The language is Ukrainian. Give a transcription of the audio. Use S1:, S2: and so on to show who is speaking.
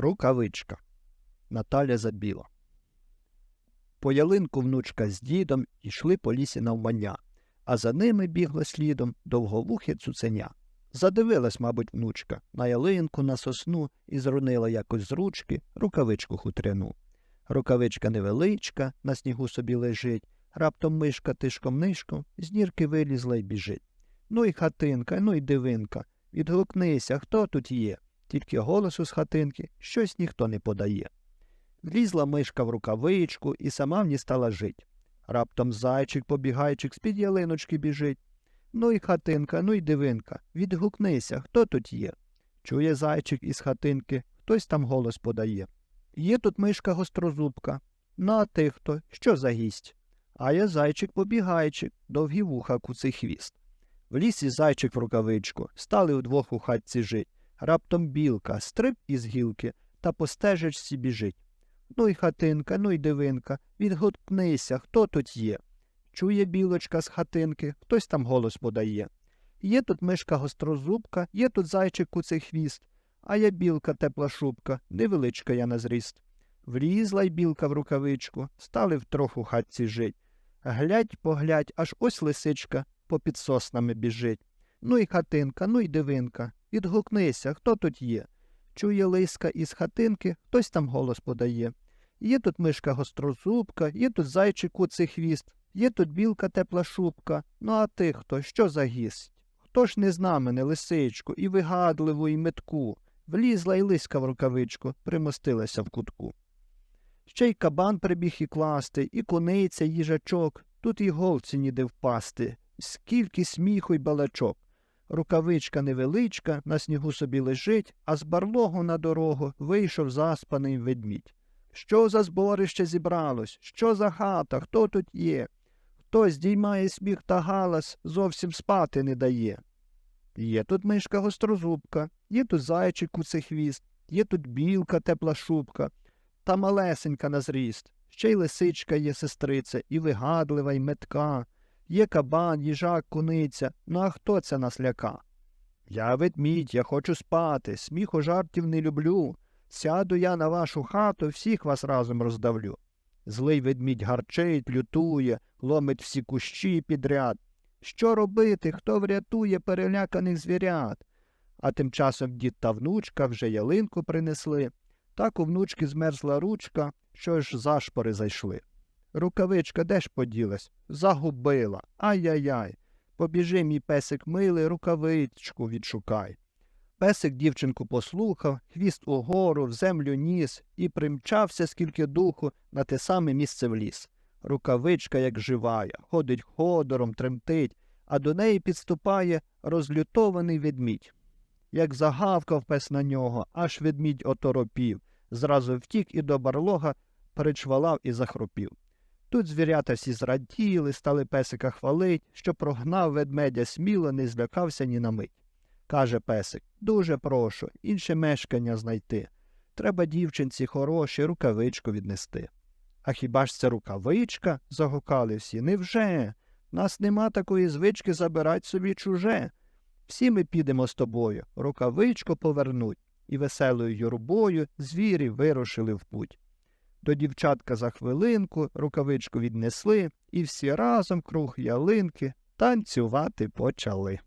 S1: Рукавичка. Наталя Забіла. По ялинку внучка з дідом йшли по лісі навмання, а за ними бігло слідом довговухе цуценя. Задивилась, мабуть, внучка на ялинку, на сосну і зрунила якось з ручки рукавичку хутряну. Рукавичка невеличка, на снігу собі лежить, раптом мишка тишком нишком з нірки вилізла й біжить. Ну й хатинка, ну й дивинка. Відгукнися, хто тут є? Тільки голосу з хатинки щось ніхто не подає. Влізла мишка в рукавичку і сама в ній стала жить. Раптом зайчик, побігайчик з-під ялиночки біжить. Ну й хатинка, ну й дивинка. Відгукнися, хто тут є? Чує зайчик із хатинки, хтось там голос подає. Є тут мишка гострозубка. Ну, а ти хто? Що за гість? А я зайчик побігайчик, довгі вуха куций хвіст. В лісі зайчик в рукавичку, стали удвох у хатці жить. Раптом білка, стриб із гілки, та по стежечці біжить. Ну й хатинка, ну й дивинка, відгукнися, хто тут є? Чує білочка з хатинки, хтось там голос подає. Є тут мишка гострозубка, є тут зайчик куций хвіст, а я білка тепла шубка, невеличка я на зріст. Влізла й білка в рукавичку, стали втрох у хатці жить. Глядь, поглядь, аж ось лисичка попід соснами біжить. Ну й хатинка, ну й дивинка. Відгукнися, хто тут є? Чує лиска із хатинки, хтось там голос подає. Є тут мишка гострозубка, є тут зайчик куций хвіст, є тут білка тепла шубка. Ну а ти хто? Що за гість? Хто ж не зна мене, лисичку, і вигадливу, і метку? Влізла й лиска в рукавичку, примостилася в кутку. Ще й кабан прибіг і класти, і кониця, їжачок, тут і голці ніде впасти, скільки сміху й балачок. Рукавичка невеличка, на снігу собі лежить, а з барлогу на дорогу вийшов заспаний ведмідь. Що за зборище зібралось? Що за хата? Хто тут є? Хтось здіймає сміх та галас, зовсім спати не дає. Є тут мишка гострозубка, є тут зайчик хвіст, є тут білка тепла шубка, та малесенька на зріст. Ще й лисичка є сестриця, і вигадлива, і метка. Є кабан, їжак, куниця. Ну а хто це нас ляка? Я ведмідь, я хочу спати, сміху жартів не люблю. Сяду я на вашу хату, всіх вас разом роздавлю. Злий ведмідь гарчить, лютує, ломить всі кущі підряд. Що робити, хто врятує переляканих звірят? А тим часом дід та внучка вже ялинку принесли. Так у внучки змерзла ручка, що ж зашпори зайшли. Рукавичка де ж поділась? Загубила. Ай-яй-яй. Побіжи, мій песик милий, рукавичку відшукай. Песик дівчинку послухав, хвіст угору, в землю ніс і примчався, скільки духу, на те саме місце в ліс. Рукавичка, як живая, ходить ходором, тремтить, а до неї підступає розлютований ведмідь. Як загавкав пес на нього, аж ведмідь оторопів, зразу втік і до барлога перечвалав і захропів. Тут звірята всі зраділи, стали песика хвалить, що прогнав ведмедя сміло, не злякався ні на мить. Каже песик, дуже прошу, інше мешкання знайти. Треба дівчинці хороші рукавичку віднести. А хіба ж це рукавичка? загукали всі. Невже? Нас нема такої звички забирать собі чуже. Всі ми підемо з тобою, рукавичку повернуть, і веселою юрбою звірі вирушили в путь. До дівчатка за хвилинку рукавичку віднесли, і всі разом круг ялинки танцювати почали.